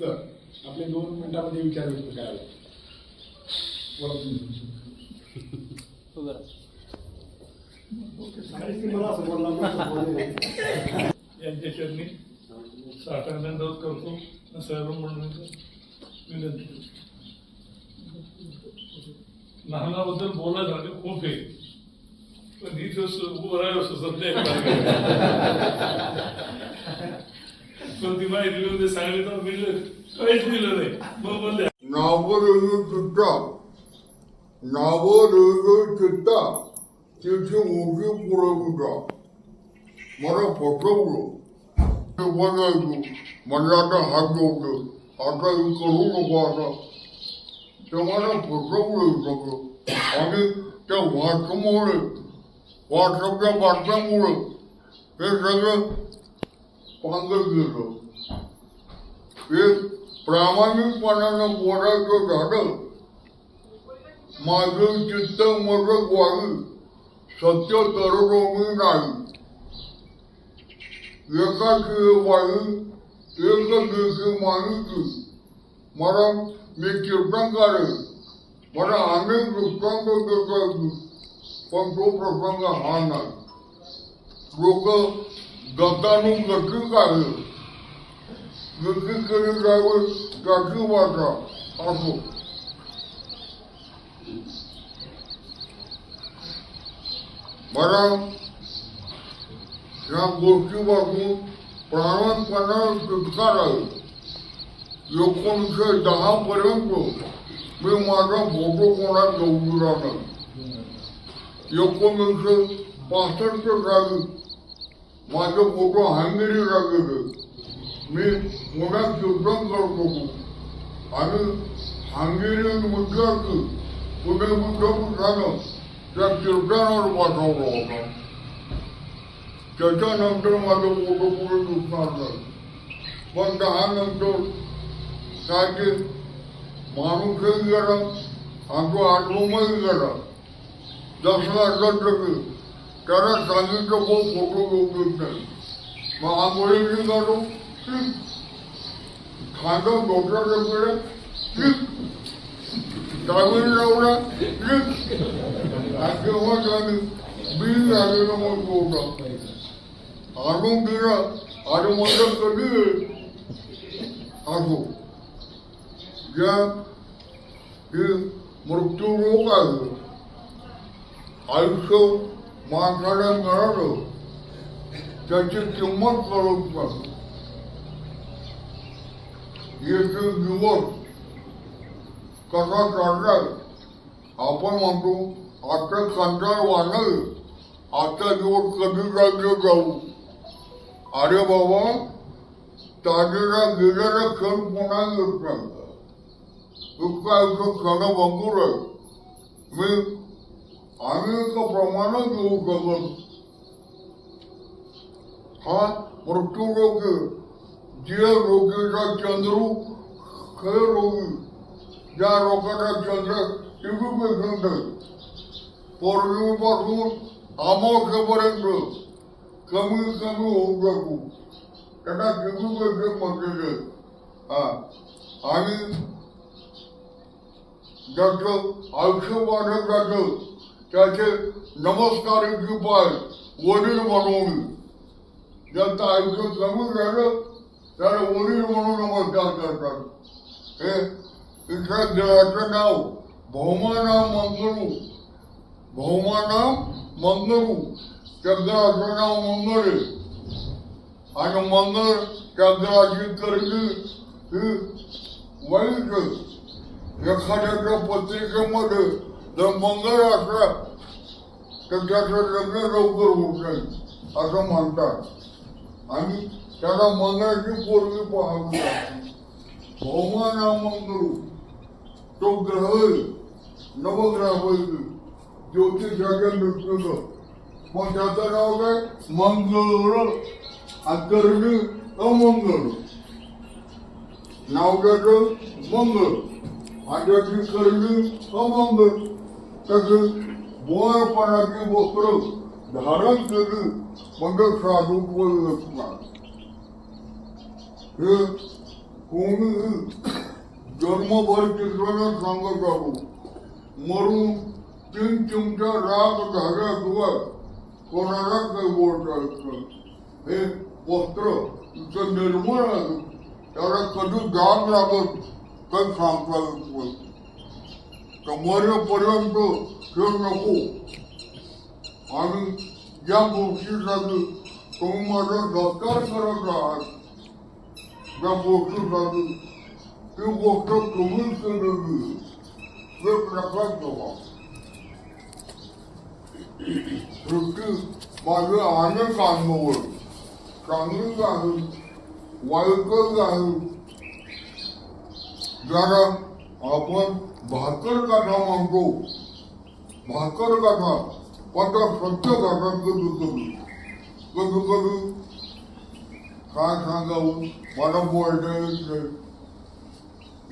उत्तर आपले दोन मिनिटामध्ये विचार व्यक्त करावे बोला तुम्ही. यांच्या दंडवत करतो सर्व मंडळींचं विनंती करतो. खूप आहे पण ही जसं उभं राहावं सध्या मग ती माहिती होते सांगितलं मिळलं काहीच मिळलं नाही मग बोलले. नवरोग चुट्टा नवरोग चुट्टा तिथे उभी पुरवठा. मला फसवलं ते बघायचो म्हणजे आता हात जोडलं आता हे करू नको आता. ते मला फसवलं सगळं. आणि त्या वाटमुळे वाटपच्या बातम्यामुळं हे सगळं पांगर गेलो हे प्रामाणिकपणानं बोलायचं झालं. माझं चित्त मरक वावी सत्य तरुणी नाही एकाची वावी एकच देखील माणिकी मला मी कीर्तनकार मला अनेक दृष्टांत देता येतील पण तो प्रसंग हा नाही. लोक गतानुगतिक आहे केली जावं त्याची वाटा असो मला या गोष्टीपासून प्रामाणिकपणा सुटका आहे एकोणीसशे दहा पर्यंत मी माझा फोटो कोणात घेऊ दिला नाही एकोणीसशे पासष्ट साली माझं फोटो हंगेरीला गेले मी पुण्यात कीर्तन करत होतो आणि हंगेरियन विद्यार्थी पुणे विद्यापीठानं त्या कीर्तनावर पाठवला होता. त्याच्यानंतर माझं फोटो पुढे दिसणार नाही पण त्यानंतर काय ते माणूसही गेला आणि तो आश्रमही गेला दसरा की त्याला सांगितलं कोण फोटो घेऊ देत नाही मग आंघोळी निघालो खांदा डोक्याच्या वेळेला दहावी लावला आणि तेव्हा त्याने बिल झालेलं मग होता आणून दिला आणि म्हणलं कधी येईल? असो ज्या हे मृत्यू रोग आहे आयुष्य माणसाला मिळालो त्याची किंमत कळत नाही येथे दिवस कसा चाललाय? आपण म्हणतो आता कंटाळ वाढल. आता दिवस कधी राज्य जाऊ? अरे बाबा ताजेला गेलेला क्षण पुन्हा येत नाही इतका आयुष्य क्षण भंगूर आहे. मी अनेक प्रमाणात येऊ हा मृत्यूरोग जे रोगीचा चंद्रू खरे रोगी. ज्या रोगाचा चंद्र टीव्ही पेशंट आहे. पौर्णिमेपासून अमावस्येपर्यंत कमी कमी होऊ शकू त्याला टीव्ही पेशंट म्हटलेले हा. आणि ज्याचं आयुष्य वाढत जातं त्याचे नमस्कार उपाय वडील म्हणून. ज्यांचं आयुष्य कमी राहिलं त्याला वडील म्हणून नमस्कार करतात. हे इथल्या देवाचं नाव भौमानाम मंगळू भौमानाम मंगळू त्या देवाचं नाव मंगळ आहे. आणि मंगळ त्या देवाची करली ही वाईट एखाद्याच्या पत्रिकेमध्ये जर मंगळ असला तर त्याचं लग्न लवकर होत नाही असं म्हणतात. आणि त्याला मंगळाची पोरगी पाहावी लागते. भौमाना मंगळ तो ग्रह आहे, होईल ज्योतिषाच्या दृष्टीनं. मग त्याचं नाव काय? मंगळ अंतर्मी अमंगळ. नाव त्याचं मंगळ. आणि त्याची करणी अमंगळ. त्याची बोळपणाची वस्त्र धारण केली म्हणजे साधू येत नाही हे कोणी जन्मभर चित्रानं सांगत आहो मरून तीन चिमट्या राग झाल्याशिवाय कोणाला काही बोलता येत हे वस्त्र तिचं निर्मळ आहे. त्याला कधी जाग लागत काही सांगता येत नाही तर मरेपर्यंत हे नको आणि या गोष्टीसाठी तुम्ही माझा सत्कार करत आहात या गोष्टीसाठी ती गोष्ट तुम्ही केलेली हे प्रकार ठेवा सृष्टी माझे अनेक अनुभव चांगली आहे वाईटच आहे जरा आपण भाकर गाठा म्हणतो भाकर गाठा पण त्या सत्य गाठात कधी कधी कभी कभी काय सांगावं मला बोलता येत नाही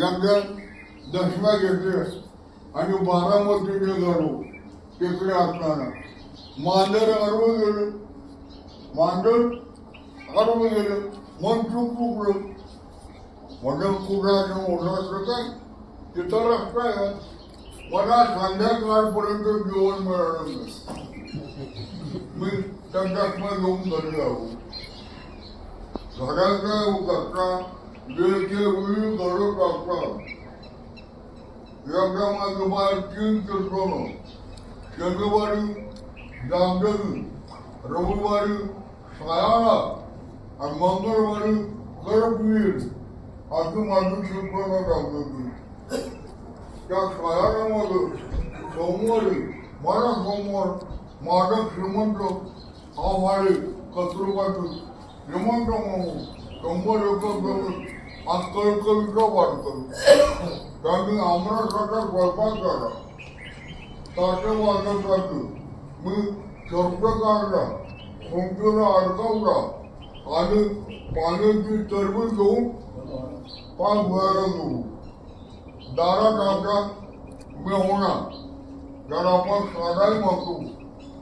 एकदा दशम्या घेतल्या आणि बारामतीने निघालो तिकडे असताना मांजर अरव गेलं मांजर अरव गेलं मन चुक चुकलं म्हणून कुणाचं मोठं असलं काय तिथं रस्ता आहे मला संध्याकाळपर्यंत जेवण मिळालं नाही मी संध्याकाळ येऊन घरी आलो घराचा कचरा वेळचे वेळी घडत असतात एकदा माझं बाळ तीन चिरकोन शनिवारी जामदेवी रविवारी सायाळा आणि मंगळवारी करपवीर अशी माझी चिरकोन दाखवली त्या सायाळ्यामध्ये सोमवारी मला सोमवार माझा श्रीमंत हा वाळे श्रीमंत मामू शंभर एकर जमीन आज कळकळीचा वाढतो त्यांनी आमरासाठी स्वयंपाक करा ताटे वाजवसाठी मी शब्द खुंटीला अडकवला आणि पाण्याची चरबी घेऊन पाच भरायला गेलो दारात आमच्या मेहुणा ज्याला आपण साधाही म्हणतो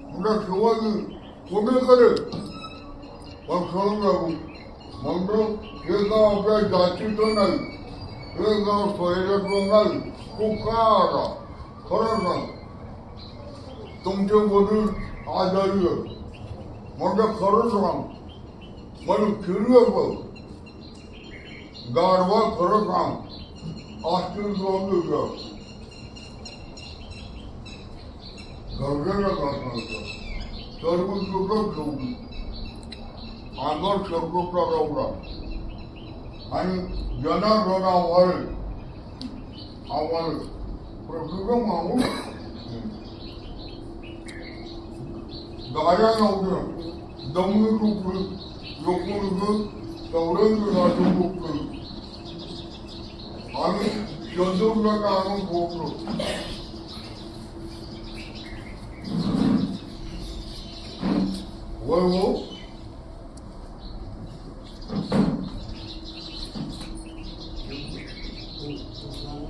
म्हणजे शिवाजी कोणी करेल पण सोडून जाऊ म्हणतो हे गाव आपल्या जातीचं नाही हे गाव स्वयंचं नाही तो का आला? खरं सांग. तुमचे वडील आजारी आहेत. म्हणजे खरं सांग. मला फिरलं बघ गाढवा खरं सांग असतील दोन दिवस गरजेला घातलं तर मी तुझं ठेवली आगर शब्दोचा रवला आणि जनार्दन आव्हाळे आव्हाळे प्रसिद्ध गाड्या नव्हत्या दमणी टुकली लोकं चौऱ्याऐंशी गाडी टुकली आणि चंद्रपूरला आणून पोहोचलो वय हो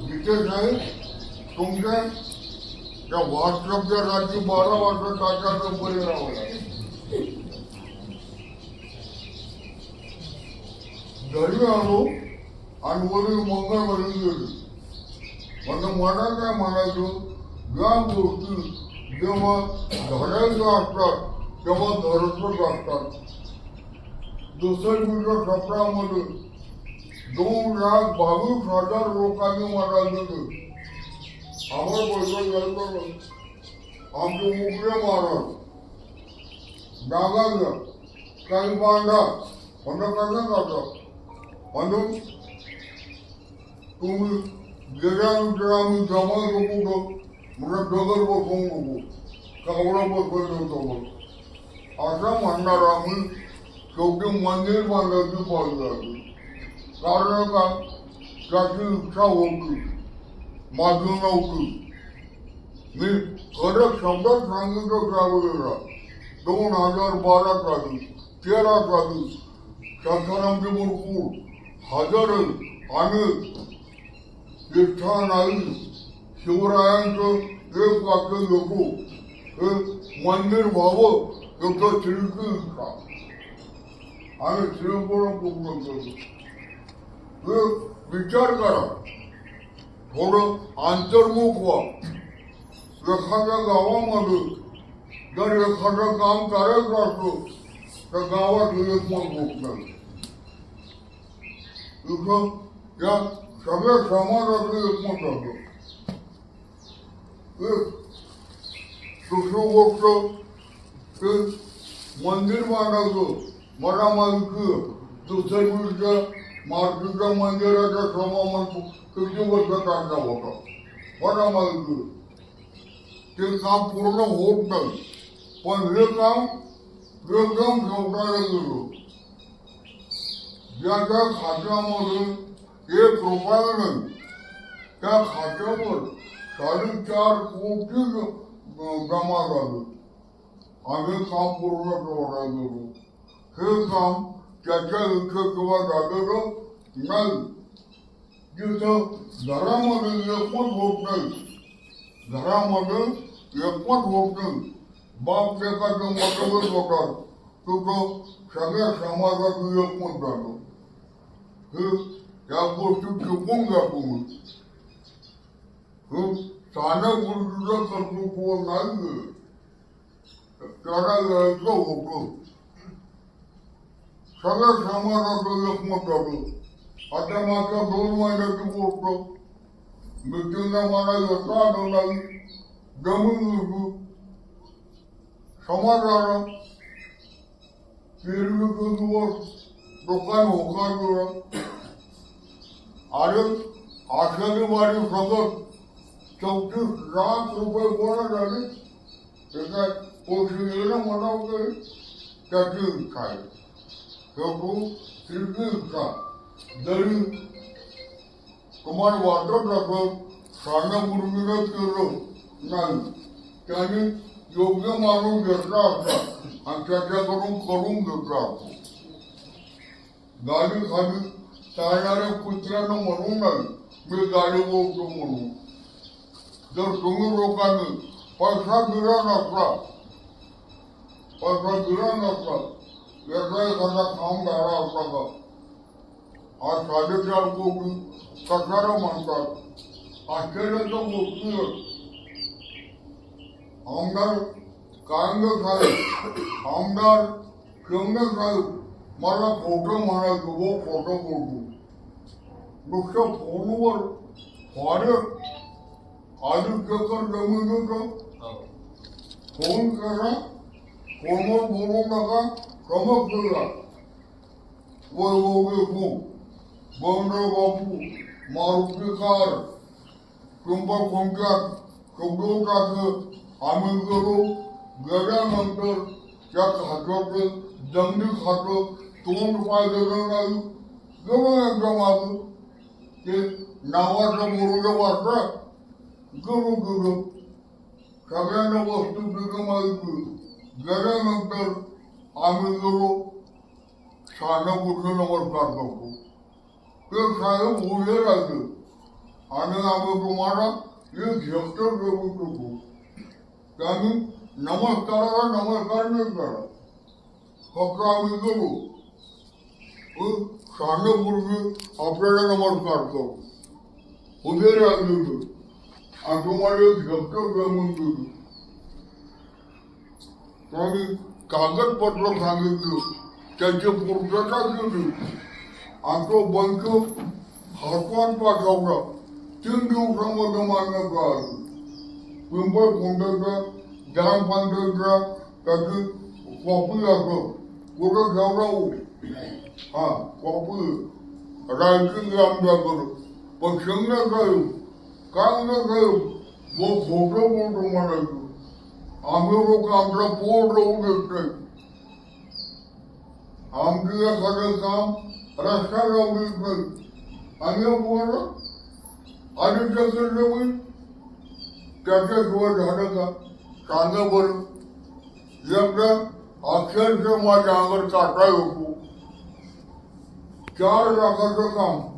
जिथे नाही तुमच्या त्या व्हॉट्सअपच्या रात्री बारा वाजता तारखाचं परिणाम घरी आलो आणि वरील मंगळवारी गेली म्हणजे मला काय म्हणायचं. ज्या गोष्टी जेव्हा घडायच्या असतात तेव्हा घडतच असतात. दुसऱ्या सत्रामध्ये दोन लाख बावीस हजार लोकांनी मला दिले आम्हाला पैसा घ्यायचा नाही. आमचे उकले महाराज जागा घ्या काही बांधा म्हणून करण्यात आता म्हणून तुम्ही गेल्यानंतर आम्ही जमा नको म्हणजे दगड बसवून नको कावडा बसवायचं होतं असं म्हणणार आम्ही शेवटी मंदिर बांधायची पाहिजे आली कारण का? त्याची इच्छा होती. माझी नव्हती. मी खरं शब्दात सांगितलं त्यावेळेला. दोन हजार बारा साली तेरा साली शासनाचे भरपूर. हजर आणि इच्छा नाही शिवरायांचं एक वाक्य नको हे मंदिर व्हावं याचं श्रीची इच्छा आणि श्रीपूर्ण पूर्ण करतो विचार करा थोडं आंतर्मुख व्हा एखाद्या गावामध्ये जर एखादं काम करायचं असलं तर गावात एकमत होत नाही इथं या सगळ्या समाजाचं एकमत झालं एक गोष्ट ते मंदिर बांधायचं. मला माहिती दुसऱ्या मारुतीच्या मंदिराच्या समोर किती वर्ष काढला होता. मला माहिती ते काम पूर्ण होत नाही. पण हे काम एकदम शेवटायला गेलो ज्याच्या खात्यामध्ये एक रुपया नाही त्या खात्यावर साडेचार कोटी ज- जमा झाले आम्ही काम पूर्ण करायला गेलो हे काम त्याच्या इथे किंवा झालेलं नाही जिथं घरामध्ये एकमत होत नाही घरामध्ये एकमत होत नाही बाप एखादं मतभेद होतात तिथं सगळ्या समाजाचं एकमत झालं हे या गोष्टी टिकून जातो कर्तृत्व नाही? त्याला यायचं होतं. सगळ्या समाजाचं एकमत झालं आता मागच्या दोन महिन्याची गोष्ट. मिटिंगला मला येता आलं जमीन विकू समाजाला पेरणी दुकान होकार आणि आषाढी माझी सगळं चौतीस लाख रुपये गोळा झाले. त्याच्यात पोषण पैसे येणं तरी त्याची इच्छा आहे शेवटून तिची इच्छा जरी तुम्हाला वाटत असेल सांगण्यापूर्वीच केलं नाही त्याने योग्य मानून घेतला असता आणि त्याच्याकडून करून घेतला असतो. गाडी खाली चालणाऱ्या कुत्र्यानं म्हणू नाही मी गाडी बोलतो म्हणून जर तुम्ही लोकांनी पैसा दिला नसला पैसा दिला नसला याचा एखादा काम झाला असता का आज साडेचार कोटी कसारा म्हणतात आश्चर्याच्या गोष्टी आहेत. आमदार कांग साहेब आमदार शिंदे साहेब मला खोटं म्हणायचं हो खोटं बोलतो नुसतं फोनवर फॉरेस्ट आदित्यकर जमिनीचं फोन करा फोनवर बोलू नका समज करा वैभव देशमुख बंडे बापू मारुती कार पिंपळ कोणत्यात सगळं टाकलं आम्ही गेलो गेल्यानंतर त्या खात्याचं दंडी खातं. तोंड पाहिलेलं नाही गेलो एकदा मागं ते नावाचं मुरुडं वाचतात गेलो गेलो सगळ्यांना वस्तू तिथं माहिती गेल्यानंतर आम्ही गेलो साधनापूरचं नमस्कार करतो. ते साहेब उभे राहिले. आणि आम्ही तुम्हाला एक हेक्टर देऊ शकतो त्यांनी नमस्काराला नमस्कार नाही करा फक्त आम्ही गेलो साधनापूर्वी आपल्याला नमस्कार करू उभे राहिले आणि तुम्हाला एक शब्द जमून दिली त्यांनी कागदपत्र सांगितलं. त्याची पूर्तता केली आणि तो बंक हातवान पाठवला. तीन दिवसामध्ये मान्य आली पिंपळ कोंडाचा ग्रामपंचायतला त्याची कॉपी असं कुठं ठेवला हा कॉपी रायटिंग आमच्याकडं पण शंकर साहेब काय नाही साहेब मग खोटं बोलतो म्हणायचं आम्ही लोक आमचा पोट लावून देत नाही आमची एखादं काम रस्ता लावून देत नाही आणि पोरं आणि त्याचं जमीन त्याच्याशिवाय झालं का सांगा बरं एकदा अक्षरशः माझ्या अंगावर काटा होतो God and Rock Hard Rock